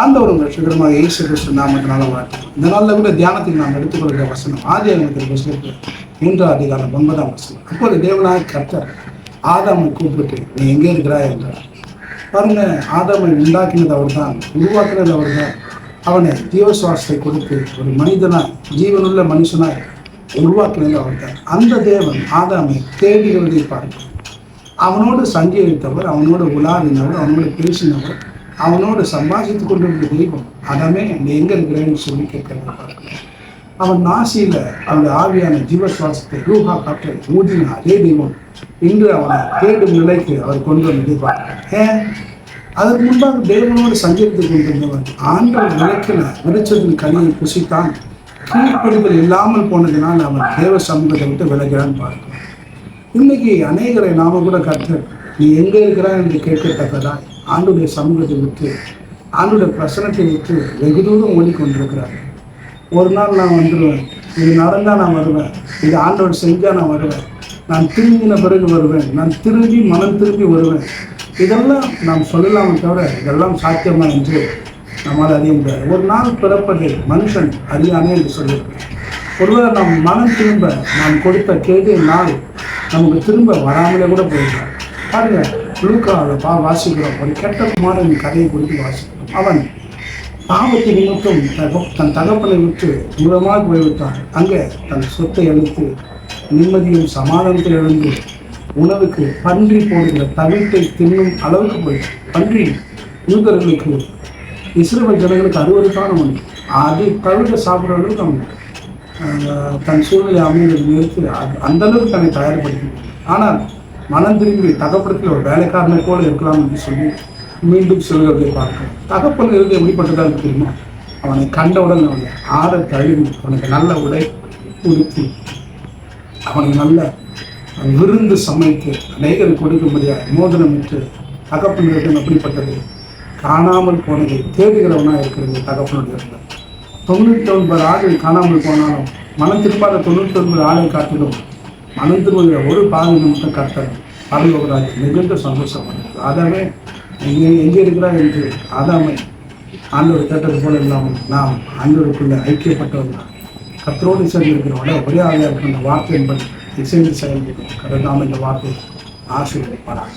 ஆண்டவரும் ரட்சகரமாக இயேசு கிறிஸ்து நாமத்தினால வாழ்த்து. இந்த நாளில் கூட தியானத்தை நாம் எடுத்துக்கொள்கிற வசனம் ஆதி அறிமுகத்தில் புஸ்தகத்தில் மூன்றாம் அதிகாரம் ஒன்பதாம் வசனம். அப்போது தேவனாய் கர்த்தர் ஆதாமை கூப்பிட்டு நீ எங்கே இருக்கிறாய்? என்றார். பாருங்க ஆதாமை உண்டாக்கினது அவர்தான் உருவாக்கினது அவர்தான். அவனை ஜீவசுவாசத்தை கொடுத்து ஒரு மனிதனாய் ஜீவனுள்ள மனுஷனாய் உருவாக்கினது அவர்தான். அந்த தேவன் ஆதாமை தேடுகிறதை பார்க்க. அவனோடு சஞ்சீவித்தவர் அவனோடு உலாடினவர் அவனோடு பேசினவர் அவனோடு கொண்டு இருந்த தெய்வம் அதமே நீ எங்க இருக்கிறேன்னு சொல்லி கேட்கிறத அவன் நாசியில அந்த ஆவியான ஜீவ சுவாசத்தை ரூஹா காற்றை ஊதின அதே தெய்வம் இன்று அவனை தேடும் நிலைக்கு அவர் கொண்டு வந்து ஏன்? அதற்கு முன்பாக தேவனோடு சஞ்சரித்துக் கொண்டிருந்தவன் ஆண்டவர் விளக்கின விருச்சத்தின் கனியை புசித்தான். கீழ்ப்படிதல் இல்லாமல் போனதினால் அவன் தேவ சமூகத்தை விட்டு விலகிறான் பார்க்கிறான் இன்னைக்கு அநேகரை நாம கூட கற்று நீ எங்கே இருக்கிறான் என்று கேட்கத்தக்கதான் ஆண்டுடைய சமூகத்தை விட்டு ஆண்டுடைய பிரசனத்தை விட்டு வெகு தூரம் ஓடிக்கொண்டிருக்கிறார். ஒரு நாள் நான் வந்துடுவேன். இது நடந்தால் நான் வருவேன். இது ஆண்டவர் செஞ்சால் நான் வருவேன். நான் திரும்பின பிறகு வருவேன். நான் திரும்பி மனம் திரும்பி வருவேன். இதெல்லாம் நாம் சொல்லலாமே தவிர இதெல்லாம் சாத்தியமா என்று நம்மால் அறிய முடியாது. ஒரு நாள் பிறப்பது மனுஷன் அறியானே என்று சொல்லியிருக்கிறேன் ஒருவேளை நம் மனம் திரும்ப நாம் கொடுத்த கேடு நாள் நமக்கு திரும்ப வராமலே கூட போயிடலாம் பாருங்கள் லூக்காவில் பா வாசிக்கிறோம். ஒரு கெட்ட குமாரன் கதையை குறித்து வாசிக்கிறோம். அவன் பாவத்தை நிமித்தம் தன் தகப்பனை விட்டு தூரமாக போய்விட்டான். அங்கே தன் சொத்தை அழித்து நிம்மதியும் சமாதானத்தை இழந்து உணவுக்கு பன்றி போடுகிற தவிட்டை தின்னும் அளவுக்கு போய் பன்றி யூதர்களுக்கு இஸ்ரேல் ஜனங்களுக்கு அறுவருக்கான ஒன்று அது தவிர சாப்பிட்ற அளவுக்கு அவன். தன் சூழ்நிலை அமைந்தது நிறுத்தி அது- அந்த அளவுக்கு தன்னை தயார்படுத்தி ஆனால் மனம் திரும்பி தகப்படத்தில் ஒரு வேலைக்காரனை போல இருக்கலாம் என்று சொல்லி மீண்டும் சொல்கிறதை பார்க்கிறோம். தகப்பன் இருந்து எப்படிப்பட்டதாக தெரியுமா? அவனை கண்டவுடன் அவனை ஆற தழுவி அவனுக்கு நல்ல உடை உடுத்தி அவனுக்கு நல்ல விருந்து சமைத்து அநேகர் கொடுக்கும்படியாக மோதனமிட்டு தகப்பனிடம் எப்படிப்பட்டது? காணாமல் போனதை தேடுகிறவனாக இருக்கிறது தகப்பனுடைய தொண்ணூற்றி ஒன்பது ஆடுகள் காணாமல் போனாலும் மனம் திரும்பாத தொண்ணூற்றி ஒன்பது ஆளை காட்டிலும் மனம் ஒரு பாதை மட்டும் கர்த்தர் பரலோகராஜ் மிகுந்த சந்தோஷப்படுகிறது ஆதாமே எங்கே எங்கே இருக்கிறார் என்று ஆதாமை ஆண்டோர் கேட்டது போல இல்லாமல் நாம் ஆண்டோருக்குள்ள ஐக்கியப்பட்டவர்கள்? கத்தரோடு சேர்ந்திருக்கிறவங்கள ஒரே ஆளியாக இருக்கிற அந்த வார்த்தை என்பது இசைந்து செயல்படும் கடந்தாமல் இந்த வார்த்தை ஆசீர்வதிப்பாராக.